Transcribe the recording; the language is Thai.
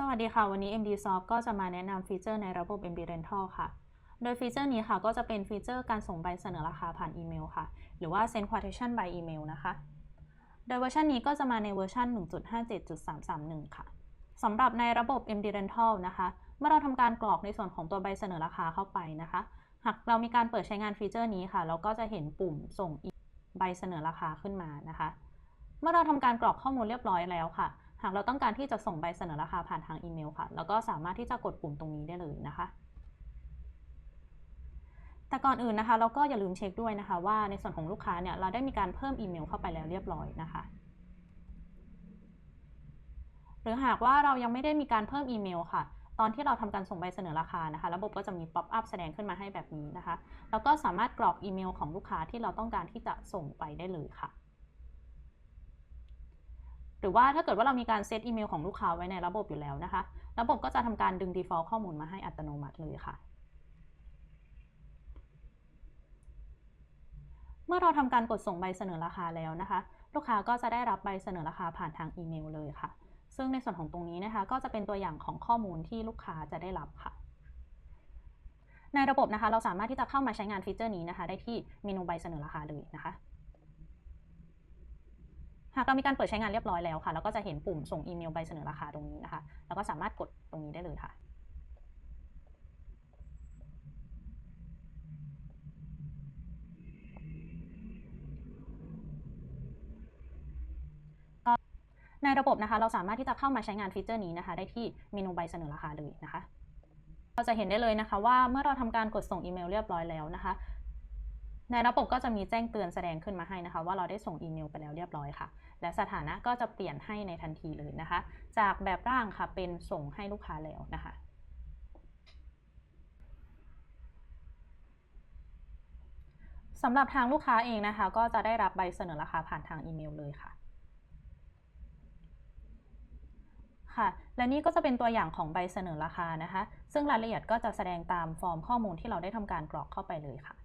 สวัสดีค่ะ วันนี้ MD Soft ก็จะมาแนะนำฟีเจอร์ในระบบ MD Rental ค่ะ โดยฟีเจอร์นี้ค่ะ ก็จะเป็นฟีเจอร์การส่งใบเสนอราคาผ่านอีเมลค่ะ หรือว่า send quotation by email นะคะ โดยเวอร์ชันนี้ก็จะมาในเวอร์ชัน1.57.331 ค่ะสำหรับในระบบ MD Rental นะคะ เมื่อเราทำการกรอกในส่วนของตัวใบเสนอราคาเข้าไปนะคะ หากเรามีการเปิดใช้งานฟีเจอร์นี้ค่ะ เราก็จะเห็นปุ่มส่งใบเสนอราคาขึ้นมานะคะ เมื่อเราทำการกรอกข้อมูลเรียบร้อยแล้วค่ะ หากเราต้องการที่จะส่งใบเสนอราคาผ่านทางอีเมลค่ะ แล้วก็สามารถที่จะกดปุ่มตรงนี้ได้เลยนะคะ แต่ก่อนอื่นนะคะ เราก็อย่าลืมเช็คด้วยนะคะ ว่าในส่วนของลูกค้าเนี่ยเราได้มีการเพิ่มอีเมลเข้าไปแล้วเรียบร้อยนะคะ หรือหากว่าเรายังไม่ได้มีการเพิ่มอีเมลค่ะตอนที่เราทำการส่งใบเสนอราคานะคะ ระบบก็จะมีป๊อปอัพแสดงขึ้นมาให้แบบนี้นะคะ แล้วก็สามารถกรอกอีเมลของลูกค้าที่เราต้องการที่จะส่งไปได้เลยค่ะ รือว่าถ้าเกิดว่าเรามีการเซตอีเมลของลูกค้าไว้ในระบบอยู่แล้วนะคะ ระบบก็จะทำการดึง default ข้อมูลมาให้อัตโนมัติเลยค่ะ เมื่อเราทำการกดส่งใบเสนอราคาแล้วนะคะ ลูกค้าก็จะได้รับใบเสนอราคาผ่านทางอีเมลเลยค่ะ ซึ่งในส่วนของตรงนี้นะคะ ก็จะเป็นตัวอย่างของข้อมูลที่ลูกค้าจะได้รับค่ะในระบบนะคะ เราสามารถที่จะเข้ามาใช้งานฟีเจอร์นี้นะคะ ได้ที่เมนูใบเสนอราคาเลยนะคะ หากเรามีการเปิดใช้งานเรียบร้อยแล้วค่ะ เราก็จะเห็นปุ่มส่งอีเมลใบเสนอราคาตรงนี้นะคะ แล้วก็สามารถกดตรงนี้ได้เลยค่ะในระบบนะคะเราสามารถที่จะเข้ามาใช้งานฟีเจอร์นี้นะคะ ได้ที่เมนูใบเสนอราคาเลยนะคะ เราจะเห็นได้เลยนะคะว่าเมื่อเราทำการกดส่งอีเมลเรียบร้อยแล้วนะคะ ในระบบก็จะมีแจ้งเตือนแสดงขึ้นมาให้นะคะ ว่าเราได้ส่งอีเมลไปแล้วเรียบร้อยค่ะ และสถานะก็จะเปลี่ยนให้ในทันทีเลยนะคะ จากแบบร่างค่ะเป็นส่งให้ลูกค้าแล้วนะคะสำหรับทางลูกค้าเองนะคะ ก็จะได้รับใบเสนอราคาผ่านทางอีเมลเลยค่ะค่ะและนี่ก็จะเป็นตัวอย่างของใบเสนอราคานะคะ ซึ่งรายละเอียดก็จะแสดงตามฟอร์มข้อมูลที่เราได้ทำการกรอกเข้าไปเลยค่ะ